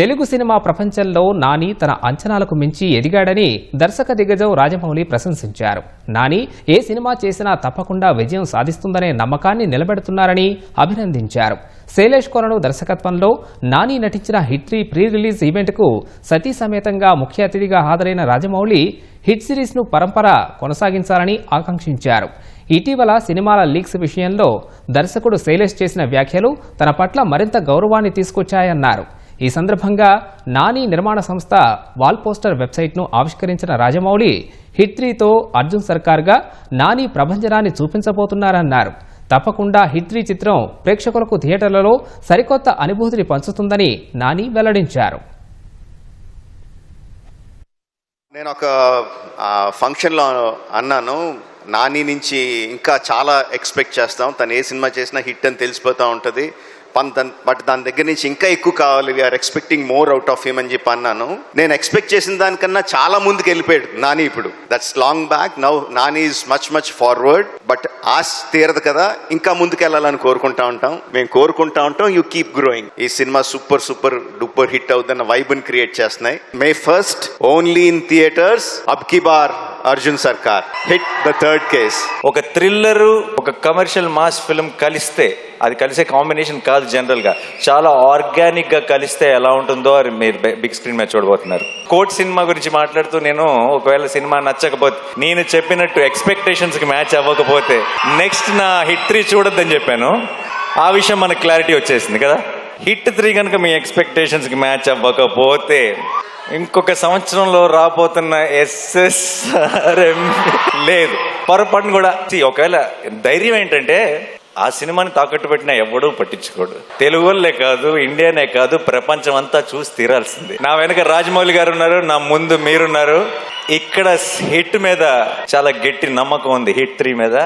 Telugu cinema ప్రపంచంలో నాని తన అంచనాలకు మించి ఎదిగాడని దర్శక దిగ్గజం రాజమౌళి ప్రశంసించారు. నాని ఏ సినిమా చేసినా తప్పకుండా విజయం సాధిస్తుందనే నమ్మకాన్ని నిలబెడుతున్నారని అభినందించారు. శైలేష్ కొరను దర్శకత్వంలో నాని నటించిన హిట్రీ ప్రీ రిలీజ్ ఈవెంట్కు సతీ సమేతంగా ముఖ్య అతిథిగా హాజరైన రాజమౌళి హిట్ సిరీస్ను పరంపర కొనసాగించాలని ఆకాంక్షించారు. ఇటీవల సినిమాల లీక్స్ విషయంలో దర్శకుడు శైలేష్ చేసిన వ్యాఖ్యలు తన పట్ల మరింత గౌరవాన్ని తీసుకొచ్చాయన్నారు. ఈ సందర్భంగా నాని నిర్మాణ సంస్థ వాల్ పోస్టర్ వెబ్సైట్ను ఆవిష్కరించిన రాజమౌళి హిట్ త్రీతో అర్జున్ సర్కార్గా నాని ప్రభంజనాన్ని చూపించబోతున్నారన్నారు. తప్పకుండా హిట్ త్రీ చిత్రం ప్రేక్షకులకు థియేటర్లలో సరికొత్త అనుభూతిని పంచుతుందని నాని వెల్లడించారు. నేను ఒక ఫంక్షన్లో అన్నాను నాని నుంచి ఇంకా చాలా ఎక్స్పెక్ట్ చేస్తాం. తను ఏ సినిమా చేసినా హిట్ అని తెలిసిపోతూ ఉంటుంది. బట్ దాని దగ్గర నుంచి ఇంకా ఎక్కువ కావాలి we're expecting more out of him అని చెప్పి అన్నాను. నేను ఎక్స్పెక్ట్ చేసిన దానికన్నా చాలా ముందుకు వెళ్ళిపోయాడు నాని ఇప్పుడు. That's long back now Nani is much much forward but ఆశ తీరదు కదా ఇంకా ముందుకు వెళ్ళాలని కోరుకుంటా ఉంటాం. మేము కోరుకుంటా ఉంటాం యూ కీప్ గ్రోయింగ్ ఈ cinema super super duper hit అవుతున్న వైబ్ని క్రియేట్ చేస్తున్నాయి. May first only in theatres Abki Baar Arjun Sarkar. Hit the third case ఒక థ్రిల్లర్ ఒక కమర్షియల్ మాస్ ఫిల్మ్ కలిస్తే అది కలిసే కాంబినేషన్ కాదు జనరల్గా చాలా ఆర్గానిక్గా కలిస్తే ఎలా ఉంటుందో అది మీరు బిగ్ స్క్రీన్ మీద చూడబోతున్నారు. కోట్ సినిమా గురించి మాట్లాడుతూ నేను ఒకవేళ సినిమా నచ్చకపోతే నేను చెప్పినట్టు ఎక్స్పెక్టేషన్స్కి మ్యాచ్ అవ్వకపోతే నెక్స్ట్ నా హిట్ త్రీ చూడొద్దని చెప్పాను. ఆ విషయం మనకు క్లారిటీ వచ్చేసింది కదా? హిట్ త్రీ కనుక మీ ఎక్స్పెక్టేషన్స్కి మ్యాచ్ అవ్వకపోతే ఇంకొక సంవత్సరంలో రాబోతున్న ఎస్ఎస్ఆర్ఎం లేదు. పొరపాటును కూడా ఒకవేళ ధైర్యం ఏంటంటే ఆ సినిమాని తాకట్టు పెట్టినా ఎవడూ పట్టించుకోడు. తెలుగు వాళ్ళే కాదు ఇండియానే కాదు ప్రపంచం అంతా చూసి తీరాల్సింది. నా వెనక రాజమౌళి గారు ఉన్నారు నా ముందు మీరున్నారు. ఇక్కడ హిట్ మీద చాలా గట్టి నమ్మకం ఉంది హిట్ త్రీ మీద.